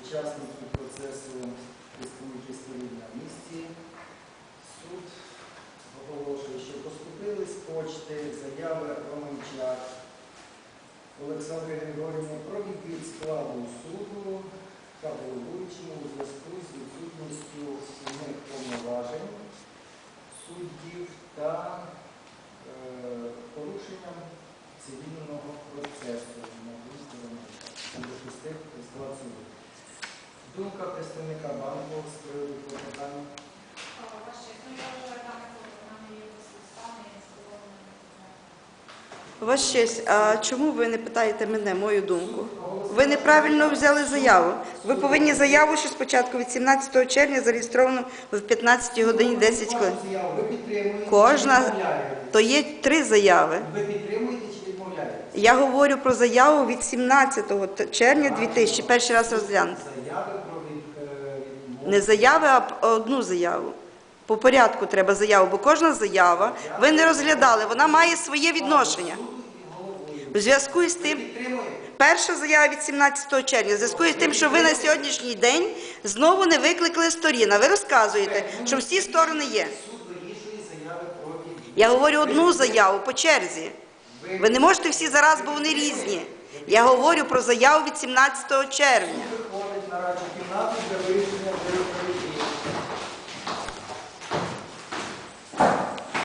учасників процесу представників сторін на місці. Суд оголошує, що поступили з почти заяви Романчак Олександри Григорівни про відвід складу суду та головуючому у зв'язку з відсутністю сумних повноважень суддів та е, порушенням цивільного процесу на місці Допустив склад суду. Думка представника банку з приводу клопотання. Ваша честь, а чому ви не питаєте мене, мою думку? Ви неправильно взяли заяву. Ви повинні заяву, що спочатку від 17 червня зареєстровано в 15 годині 10 хвилин. Кожна-? То є три заяви. Ви? Я говорю про заяву від 17 т- червня 2000, перший раз розглянути. Заяви про. Не заяви, а одну заяву. По порядку треба заяву, бо кожна заява ви не розглядали, вона має своє відношення. У зв'язку з тим, перша заява від 17 червня, в зв'язку з тим, що ви на сьогоднішній день знову не викликали сторін, а ви розказуєте, що всі сторони є. Я говорю одну заяву по черзі. Ви не можете всі зараз, бо вони різні. Я говорю про заяву від 17 червня.